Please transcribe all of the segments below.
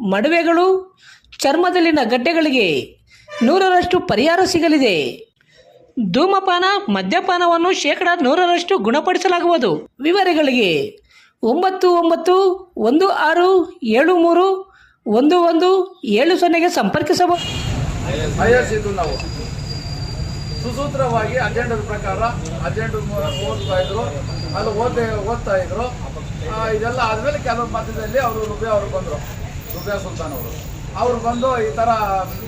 ಮಡುವೆಗಳು ಚರ್ಮದಲ್ಲಿನ ಗಡ್ಡೆಗಳಿಗೆ ನೂರರಷ್ಟು ಪರಿಹಾರ ಸಿಗಲಿದೆ. ಧೂಮಪಾನ, ಮದ್ಯಪಾನವನ್ನು ಶೇಕಡ ನೂರರಷ್ಟು ಗುಣಪಡಿಸಲಾಗುವುದು. ವಿವರಗಳಿಗೆ ಒಂಬತ್ತು ಒಂಬತ್ತು ಒಂದು ಆರು ಏಳು ಮೂರು ಒಂದು ಒಂದು ಏಳು ಸೊನ್ನೆಗೆ ಸಂಪರ್ಕಿಸಬಹುದು ನಾವು. ಸುಸೂತ್ರವಾಗಿ ಅಜೆಂಡದ ಪ್ರಕಾರ ಅಜೆಂಡ ಓದ್ತಾ ಇದ್ರು. ಅಲ್ಲಿ ಓದ್ತಾ ಇದ್ರು. ಇದೆಲ್ಲ ಆದಮೇಲೆ ಕೆಲವು ಮಧ್ಯದಲ್ಲಿ ಅವರು ರುಬೆ ಅವರು ಬಂದರು. ರುಬೆ ಸುಲ್ತಾನ್ ಅವರು. ಅವ್ರು ಬಂದು ಈ ಥರ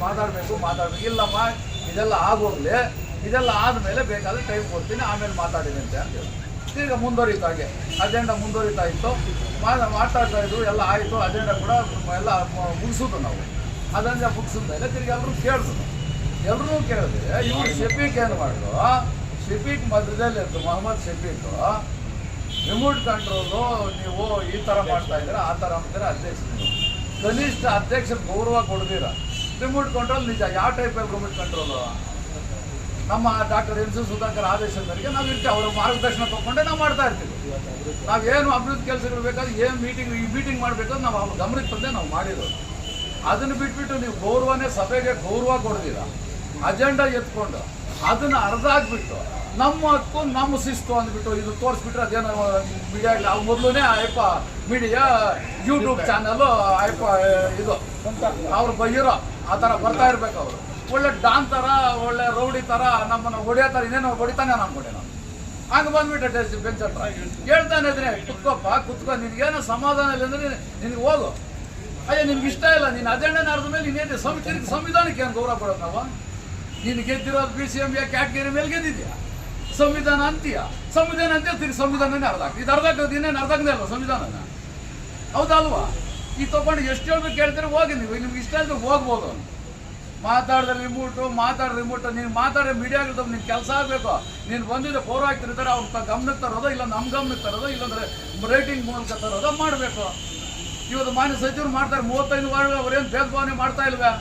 ಮಾತಾಡಬೇಕು ಮಾತಾಡಬೇಕು. ಇಲ್ಲಮ್ಮ, ಇದೆಲ್ಲ ಆಗೋಗ್ಲಿ. ಇದೆಲ್ಲ ಆದಮೇಲೆ ಬೇಕಾದ್ರೆ ಟೈಮ್ ಕೊಡ್ತೀನಿ, ಆಮೇಲೆ ಮಾತಾಡಿದಂತೆ ಅಂತ ಹೇಳಿ ಈಗ ಮುಂದುವರಿತಾ ಹಾಗೆ. ಅಜೆಂಡ ಮುಂದುವರಿತಾ ಇತ್ತು. ಮಾತಾಡ್ತಾ ಇದ್ರು, ಎಲ್ಲ ಆಯಿತು. ಅಜೆಂಡ ಕೂಡ ಎಲ್ಲ ಮುಗಿಸೋದು ನಾವು. ಅದನ್ನ ಮುಗಿಸಿದ ಮೇಲೆ ತಿರ್ಗಿ ಎಲ್ಲರೂ ಕೇಳಿದ್ರು. ಎಲ್ಲರೂ ಕೇಳಿದ್ರೆ ಇವರು ಶಫೀಕ್ ಏನು ಮಾಡಿದ್ರು? ಶಫೀಕ್ ಮಧ್ಯದಲ್ಲಿ ಇತ್ತು ಮೊಹಮ್ಮದ್ ಶಫೀಕ್ ರಿಮೋಟ್ ಕಂಟ್ರೋಲು ನೀವು ಈ ಥರ ಮಾಡ್ತಾ ಇದ್ದೀರಾ, ಆ ಥರ ಅಂತಾರೆ ಅಧ್ಯಕ್ಷರು ಕನಿಷ್ಠ ಅಧ್ಯಕ್ಷ ಗೌರವ ಕೊಡ್ತೀರ? ರಿಮೋಟ್ ಕಂಟ್ರೋಲ್ ನಿಜ. ಯಾವ ಟೈಪಲ್ಲಿ ರಿಮೋಟ್ ಕಂಟ್ರೋಲು ನಮ್ಮ ಡಾಕ್ಟರ್ ಎನ್ ಸಿ ಸುಧಾಕರ್ ಆದೇಶದ ನಾವು ಇರ್ತೀವಿ. ಅವರ ಮಾರ್ಗದರ್ಶನ ತಗೊಂಡೆ ನಾವು ಮಾಡ್ತಾ ಇರ್ತೀವಿ. ನಾವೇನು ಅಭಿವೃದ್ಧಿ ಕೆಲಸಗಳು ಬೇಕಾದ್ರೆ, ಏನು ಮೀಟಿಂಗ್ ಈ ಮೀಟಿಂಗ್ ಮಾಡಬೇಕಾದ್ರೆ ನಾವು ಅವ್ರ ಗಮನಕ್ಕೆ ತಂದೆ ನಾವು ಮಾಡಿರೋದು. ಅದನ್ನು ಬಿಟ್ಬಿಟ್ಟು ನೀವು ಗೌರವನೇ ಸಭೆಗೆ ಗೌರವ ಕೊಡ್ತೀರಾ? ಅಜೆಂಡಾ ಎತ್ಕೊಂಡು ಅದನ್ನು ಅರ್ಧ ಹಾಕ್ಬಿಟ್ಟು ನಮ್ಮ ಹಕ್ಕು, ನಮ್ಮ ಶಿಸ್ತು ಅಂದ್ಬಿಟ್ಟು ಇದು ತೋರಿಸ್ಬಿಟ್ರೆ ಅದೇನೋ ಮೀಡಿಯಾ ಇಲ್ಲ. ಅವ್ರು ಮೊದಲನೇ Ayyappa media YouTube channel Ayyappa, ಇದು, ಅವ್ರು ಬೈಯಿರೋ. ಆ ಥರ ಬರ್ತಾ ಇರ್ಬೇಕು ಅವರು. ಒಳ್ಳೆ ಡಾನ್ ಥರ, ಒಳ್ಳೆ ರೌಡಿ ಥರ ನಮ್ಮನ್ನು ಹೊಡೆಯೋ ಥರ ಇನ್ನೇನೋ ಹೊಡಿತಾನೆ ಅನ್ಕೊಂಡೆ ನಾನು ಹಂಗೆ ಬಂದ್ಬಿಟ್ಟೆ ಬೆಂಚ್ ಹತ್ರ. ಹೇಳ್ತಾನೆ ಇದ್ರೆ, ಕುತ್ಕೊಪ್ಪ, ಕುತ್ಕೊ, ನಿನಗೇನು ಸಮಾಧಾನ ಇಲ್ಲ ಅಂದರೆ ನಿನಗೆ ಹೋಗು. ಅಯ್ಯ ನಿಮ್ಗೆ ಇಷ್ಟ ಇಲ್ಲ. ನೀನು ಅರ್ಧ ಮೇಲೆ ಇನ್ನೇನು ಸಂವಿಧಾನಕ್ಕೆ ಏನು ಗೌರವ ಕೊಡೋದು ನಾವು? ನೀನು ಗೆದ್ದಿರೋದು B C M A category ಮೇಲೆ ಗೆದ್ದಿದ್ಯಾ? ಸಂವಿಧಾನ ಅಂತೀಯ? ಸಂವಿಧಾನ ಅಂತ ತಿರ್ಗಿ ಸಂವಿಧಾನನೇ ಅರ್ಧ ಇದು ಅರ್ಧ ಆಗ್ತದೆ ಇನ್ನೇನು ಅರ್ಧ ಆಗದೆ ಅಲ್ವಾ ಸಂವಿಧಾನನ? ಹೌದಲ್ವಾ? ಈ ತಗೊಂಡು ಎಷ್ಟು ಹೇಳ್ಬೇಕು ಕೇಳ್ತಾರೆ ಹೋಗಿ ನೀವು. ನಿಮ್ಗೆ ಇಷ್ಟ ಇದ್ರೆ ಹೋಗ್ಬೋದು ಅವನು. ಮಾತಾಡಿದ್ರೆ ರಿಮೋಟು ಮಾತಾಡ ರಿಮೋಟು ನೀನು ಮಾತಾಡೋ ಮೀಡಿಯಾಗಳು ನಿನ್ನ ಕೆಲಸ ಆಗಬೇಕು. ನೀನು ಬಂದಿದ್ದೆ ಫೋರ್ ಆಗ್ತಿರ್ತಾರೆ, ಅವ್ರ ಗಮನಕ್ಕೆ ತರೋದು ಇಲ್ಲ ನಮ್ಮ ಗಮನಕ್ಕೆ ತರೋದು, ಇಲ್ಲಾಂದ್ರೆ ರೇಟಿಂಗ್ ಮೂಲಕ ತರೋದು ಮಾಡಬೇಕು. ಇವತ್ತು ಮಾನ್ಯ ಸಚಿವರು ಮಾಡ್ತಾರೆ, ಮೂವತ್ತೈದು ವಾರ ಅವ್ರೇನು ಭೇದ ಭಾವನೆ ಮಾಡ್ತಾ ಇಲ್ವೇ?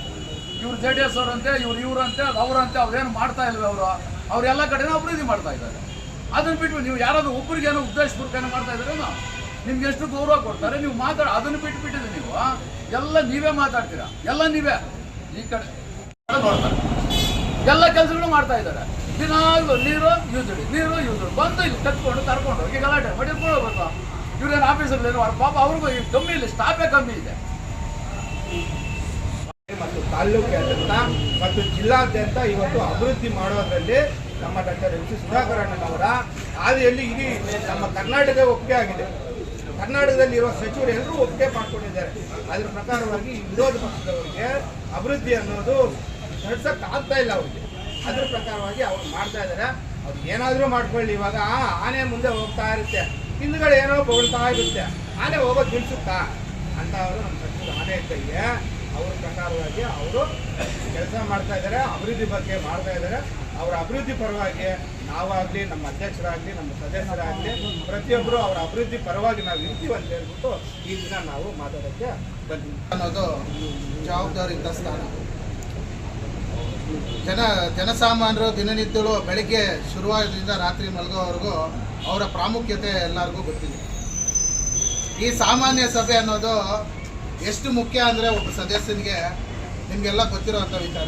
ಇವ್ರು ಜೆ ಡಿ ಎಸ್ ಅವರಂತೆ, ಇವ್ರು ಇವ್ರಂತೆ, ಅವರಂತೆ ಅವ್ರೇನು ಮಾಡ್ತಾ ಇಲ್ವೇ ಅವರು? ಅವರೆಲ್ಲ ಕಡೆನೂ ಅಭಿವೃದ್ಧಿ ಮಾಡ್ತಾ ಇದ್ದಾರೆ. ಅದನ್ನ ಬಿಟ್ಟು ನೀವು ಯಾರಾದರೂ ಒಬ್ಬರಿಗೆ ಏನೋ ಉದ್ದೇಶಪೂರ್ವಕ ಏನೋ ಮಾಡ್ತಾ ಇದ್ದೀರೇನೋ ನಿಮ್ಗೆ ಎಷ್ಟು ಗೌರವ ಕೊಡ್ತಾರೆ, ನೀವು ಮಾತಾಡ, ಅದನ್ನು ಬಿಟ್ಟು ಬಿಟ್ಟಿದ್ರೆ ನೀವು. ಎಲ್ಲ ನೀವೇ ಮಾತಾಡ್ತೀರಾ? ಎಲ್ಲ ನೀವೇ. ಈ ಕಡೆ ನೋಡ್ತಾರೆ. ಎಲ್ಲ ಕೆಲಸಗಳು ಮಾಡ್ತಾ ಇದ್ದಾರೆ. ದಿನಾಗಲೂ ನೀರು ಯೂಸುಡಿ ನೀರು ಯೂಸುಡಿ ಬಂದು ಇಲ್ಲಿ ಕತ್ಕೊಂಡು ತರ್ಕೊಂಡು ಹೋಗಿ ಗಲಾಟೆ ಮಾಡಿ ಇವ್ರೇನು ಆಫೀಸಲ್ಲಿ ಪಾಪ ಅವ್ರಿಗೂ ಕಮ್ಮಿ ಇಲ್ಲ ಸ್ಟಾಫೇ ಕಮ್ಮಿ ಇದೆ. ಮತ್ತು ತಾಲ್ಲೂಕಾದ್ಯಂತ ಮತ್ತು ಜಿಲ್ಲಾದ್ಯಂತ ಇವತ್ತು ಅಭಿವೃದ್ಧಿ ಮಾಡೋದ್ರಲ್ಲಿ ನಮ್ಮ ಡಾಕ್ಟರ್ ಎಂ ಸಿ ಸುಧಾಕರಣ್ಣನವರ ಹಾದಿಯಲ್ಲಿ ಇಡೀ ನಮ್ಮ ಕರ್ನಾಟಕ ಒಪ್ಪಿಗೆ ಆಗಿದೆ. ಕರ್ನಾಟಕದಲ್ಲಿ ಇರುವ ಸಚಿವರು ಎಲ್ಲರೂ ಒಪ್ಪಿಗೆ ಮಾಡ್ಕೊಂಡಿದ್ದಾರೆ. ಅದರ ಪ್ರಕಾರವಾಗಿ ವಿರೋಧ ಪಕ್ಷದವರಿಗೆ ಅಭಿವೃದ್ಧಿ ಅನ್ನೋದು ನಡ್ಸಕ್ ಆಗ್ತಾ ಇಲ್ಲ ಅವ್ರಿಗೆ. ಅದ್ರ ಪ್ರಕಾರವಾಗಿ ಅವ್ರು ಮಾಡ್ತಾ ಇದ್ದಾರೆ ಅವ್ರು ಏನಾದರೂ ಮಾಡ್ಕೊಳ್ಳಿ. ಇವಾಗ ಆ ಆನೆ ಮುಂದೆ ಹೋಗ್ತಾ ಇರುತ್ತೆ. ಹಿಂದ್ಗಡೆ ಏನೋ ಬೊಗಳ್ತಾ ಇರುತ್ತೆ. ಆನೆ ಹೋಗೋದು ನಿಲ್ಸುತ್ತಾ? ಅಂತ ಅವರು ನಮ್ಮ ಸಚಿವರು ಆನೆ ಕೈಗೆ ಅವ್ರ ಪ್ರಕಾರವಾಗಿ ಅವರು ಕೆಲಸ ಮಾಡ್ತಾ ಇದ್ದಾರೆ, ಅಭಿವೃದ್ಧಿ ಬಗ್ಗೆ ಮಾಡ್ತಾ ಇದ್ದಾರೆ. ಅವರ ಅಭಿವೃದ್ಧಿ ಪರವಾಗಿ ನಾವಾಗಲಿ, ನಮ್ಮ ಅಧ್ಯಕ್ಷರಾಗಲಿ, ನಮ್ಮ ಸದಸ್ಯರಾಗಲಿ ಪ್ರತಿಯೊಬ್ಬರು ಅವರ ಅಭಿವೃದ್ಧಿ ಪರವಾಗಿ ನಾವು ಇರ್ತೀವಿ ಅಂತ ಹೇಳ್ಬಿಟ್ಟು ಈ ದಿನ ನಾವು ಮಾತಾಡೋಕ್ಕೆ ಬಂದಿದ್ದೀವಿ ಅನ್ನೋದು ಜವಾಬ್ದಾರಿ ಸ್ಥಾನ ಜನ, ಜನಸಾಮಾನ್ಯರು ದಿನನಿತ್ಯಗಳು ಬೆಳಿಗ್ಗೆ ಶುರುವಾದ್ರಿಂದ ರಾತ್ರಿ ಮಲಗೋವರೆಗೂ ಅವರ ಪ್ರಾಮುಖ್ಯತೆ ಎಲ್ಲರಿಗೂ ಗೊತ್ತಿದೆ. ಈ ಸಾಮಾನ್ಯ ಸಭೆ ಅನ್ನೋದು ಎಷ್ಟು ಮುಖ್ಯ ಅಂದರೆ ಒಬ್ಬ ಸದಸ್ಯನಿಗೆ ನಿಮಗೆಲ್ಲ ಗೊತ್ತಿರೋವಂಥ ವಿಚಾರ.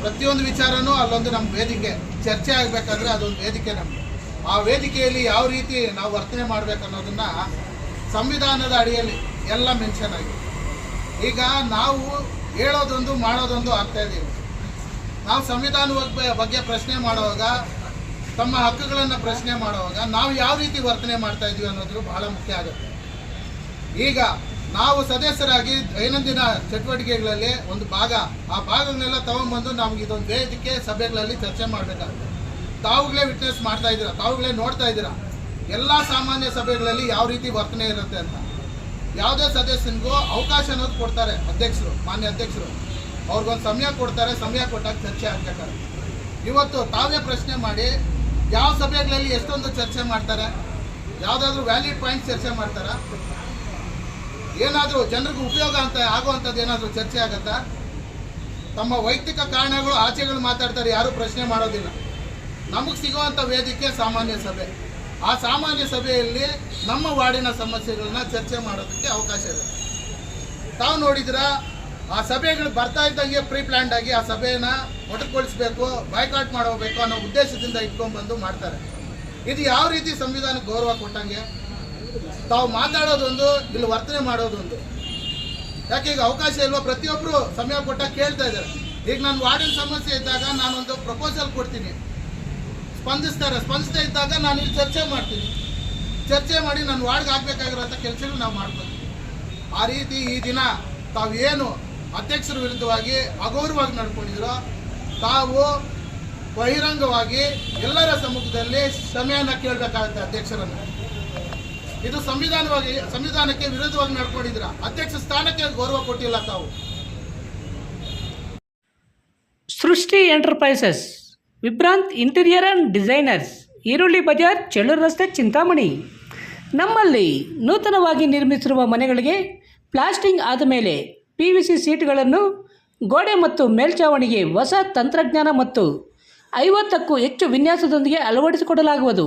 ಪ್ರತಿಯೊಂದು ವಿಚಾರನೂ ಅಲ್ಲೊಂದು ನಮ್ಮ ವೇದಿಕೆ, ಚರ್ಚೆ ಆಗಬೇಕಾದ್ರೆ ಅದೊಂದು ವೇದಿಕೆ ನಮಗೆ ಆ ವೇದಿಕೆಯಲ್ಲಿ ಯಾವ ರೀತಿ ನಾವು ವರ್ತನೆ ಮಾಡಬೇಕು ಅನ್ನೋದನ್ನ ಸಂವಿಧಾನದ ಅಡಿಯಲ್ಲಿ ಎಲ್ಲ ಮೆನ್ಷನ್ ಆಗಿದೆ ಈಗ ನಾವು ಹೇಳೋದೊಂದು ಮಾಡೋದೊಂದು ಆಗ್ತಾ ಇದ್ದೀವಿ ನಾವು ಸಂವಿಧಾನದ ಬಗ್ಗೆ ಬಗ್ಗೆ ಪ್ರಶ್ನೆ ಮಾಡುವಾಗ, ತಮ್ಮ ಹಕ್ಕುಗಳನ್ನು ಪ್ರಶ್ನೆ ಮಾಡುವಾಗ ನಾವು ಯಾವ ರೀತಿ ವರ್ತನೆ ಮಾಡ್ತಾ ಇದ್ದೀವಿ ಅನ್ನೋದು ಬಹಳ ಮುಖ್ಯ ಆಗುತ್ತೆ. ಈಗ ನಾವು ಸದಸ್ಯರಾಗಿ ದೈನಂದಿನ ಚಟುವಟಿಕೆಗಳಲ್ಲಿ ಒಂದು ಭಾಗ. ಆ ಭಾಗಗಳನ್ನೆಲ್ಲ ತಗೊಂಡ್ಬಂದು ನಮ್ಗೆ ಇದೊಂದು ವೇದಿಕೆ ಸಭೆಗಳಲ್ಲಿ ಚರ್ಚೆ ಮಾಡಬೇಕಾಗುತ್ತೆ. ತಾವುಗಳೇ ವಿಟ್ನೆಸ್ ಮಾಡ್ತಾ ಇದ್ದೀರಾ? ತಾವುಗಳೇ ನೋಡ್ತಾ ಇದ್ದೀರಾ? ಎಲ್ಲ ಸಾಮಾನ್ಯ ಸಭೆಗಳಲ್ಲಿ ಯಾವ ರೀತಿ ವರ್ತನೆ ಇರುತ್ತೆ ಅಂತ. ಯಾವುದೇ ಸದಸ್ಯನಿಗೂ ಅವಕಾಶ ಅನ್ನೋದು ಕೊಡ್ತಾರೆ ಅಧ್ಯಕ್ಷರು, ಮಾನ್ಯ ಅಧ್ಯಕ್ಷರು. ಅವ್ರಿಗೊಂದು ಸಮಯ ಕೊಡ್ತಾರೆ, ಸಮಯ ಕೊಟ್ಟಾಗ ಚರ್ಚೆ ಆಗ್ಬೇಕಾದ್ರೆ ಇವತ್ತು ತಾವೇ ಪ್ರಶ್ನೆ ಮಾಡಿ, ಯಾವ ಸಭೆಗಳಲ್ಲಿ ಎಷ್ಟೊಂದು ಚರ್ಚೆ ಮಾಡ್ತಾರೆ? ಯಾವುದಾದ್ರೂ ವ್ಯಾಲಿಡ್ ಪಾಯಿಂಟ್ ಚರ್ಚೆ ಮಾಡ್ತಾರಾ? ಏನಾದರೂ ಜನರಿಗೆ ಉಪಯೋಗ ಅಂತ ಆಗುವಂಥದ್ದು ಏನಾದರೂ ಚರ್ಚೆ ಆಗತ್ತಾ? ತಮ್ಮ ವೈಯಕ್ತಿಕ ಕಾರಣಗಳು, ಆಚೆಗಳು ಮಾತಾಡ್ತಾರೆ, ಯಾರೂ ಪ್ರಶ್ನೆ ಮಾಡೋದಿಲ್ಲ. ನಮಗೆ ಸಿಗುವಂಥ ವೇದಿಕೆ ಸಾಮಾನ್ಯ ಸಭೆ. ಆ ಸಾಮಾನ್ಯ ಸಭೆಯಲ್ಲಿ ನಮ್ಮ ವಾರ್ಡಿನ ಸಮಸ್ಯೆಗಳನ್ನ ಚರ್ಚೆ ಮಾಡೋದಕ್ಕೆ ಅವಕಾಶ ಇದೆ. ತಾವು ನೋಡಿದ್ರ, ಆ ಸಭೆಗಳು ಬರ್ತಾ ಇದ್ದಂಗೆ ಪ್ರೀ ಪ್ಲ್ಯಾಂಡ್ ಆಗಿ ಆ ಸಭೆಯನ್ನ ಮೊಟಕುಗೊಳಿಸಬೇಕು, ಬಾಯ್ಕಾಟ್ ಮಾಡೋಬೇಕು ಅನ್ನೋ ಉದ್ದೇಶದಿಂದ ಇಟ್ಕೊಂಡ್ಬಂದು ಮಾಡ್ತಾರೆ. ಇದು ಯಾವ ರೀತಿ ಸಂವಿಧಾನಕ್ಕೆ ಗೌರವ ಕೊಟ್ಟಂಗೆ? ತಾವು ಮಾತಾಡೋದೊಂದು, ಇಲ್ಲಿ ವರ್ತನೆ ಮಾಡೋದೊಂದು. ಯಾಕೆ ಈಗ ಅವಕಾಶ ಇಲ್ವಾ? ಪ್ರತಿಯೊಬ್ಬರು ಸಮಯ ಕೊಟ್ಟಾಗ ಕೇಳ್ತಾ ಇದ್ದಾರೆ. ಈಗ ನಾನು ವಾರ್ಡಿನ ಸಮಸ್ಯೆ ಇದ್ದಾಗ ನಾನೊಂದು ಪ್ರಪೋಸಲ್ ಕೊಡ್ತೀನಿ. ಸ್ಪಂದಿಸ್ತಾರೆ. ಸ್ಪಂದಿಸ್ತಾ ಇದ್ದಾಗ ನಾನು ಇಲ್ಲಿ ಚರ್ಚೆ ಮಾಡ್ತೀನಿ. ಚರ್ಚೆ ಮಾಡಿ ನಾನು ವಾರ್ಡ್ಗೆ ಆಗಬೇಕಾಗಿರೋಂಥ ಕೆಲಸಗಳು ನಾವು ಮಾಡ್ಬೋದು. ಆ ರೀತಿ ಈ ದಿನ ತಾವು ಏನು ಅಧ್ಯಕ್ಷರ ವಿರುದ್ಧವಾಗಿ ಅಗೌರವಾಗಿ ನಡ್ಕೊಂಡಿದ್ರೋ ತಾವು ಬಹಿರಂಗವಾಗಿ ಎಲ್ಲರ ಸಮ್ಮುಖದಲ್ಲಿ ಸಮಯನ ಕೇಳಬೇಕಾಗುತ್ತೆ ಅಧ್ಯಕ್ಷರನ್ನು. ಇದು ಸಂವಿಧಾನವಾಗಿ, ಸಂವಿಧಾನಕ್ಕೆ ವಿರೋಧವಾಗಿ ನಡ್ಕೊಂಡಿದ್ರ ಅಧ್ಯಕ್ಷ ಸ್ಥಾನಕ್ಕೆ ಗೌರವ ಕೊಟ್ಟಿಲ್ಲ ತಾವು. Srishti enterprises, Vibhrant interior and designers, Eerulli Bazar, Chelluru ರಸ್ತೆ, ಚಿಂತಾಮಣಿ. ನಮ್ಮಲ್ಲಿ ನೂತನವಾಗಿ ನಿರ್ಮಿಸಿರುವ ಮನೆಗಳಿಗೆ ಪ್ಲಾಸ್ಟಿಂಗ್ ಆದ ಮೇಲೆ ಪಿ ವಿ ಸಿ ಸೀಟ್ಗಳನ್ನು ಗೋಡೆ ಮತ್ತು ಮೇಲ್ಛಾವಣಿಗೆ ಹೊಸ ತಂತ್ರಜ್ಞಾನ ಮತ್ತು ಐವತ್ತಕ್ಕೂ ಹೆಚ್ಚು ವಿನ್ಯಾಸದೊಂದಿಗೆ ಅಳವಡಿಸಿಕೊಡಲಾಗುವುದು.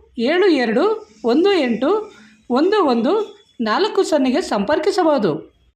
ಏಳು ಎರಡು ಒಂದು ಎಂಟು ಒಂದು ಒಂದು ನಾಲ್ಕು ಸೊನ್ನೆಗೆ ಸಂಪರ್ಕಿಸಬಹುದು.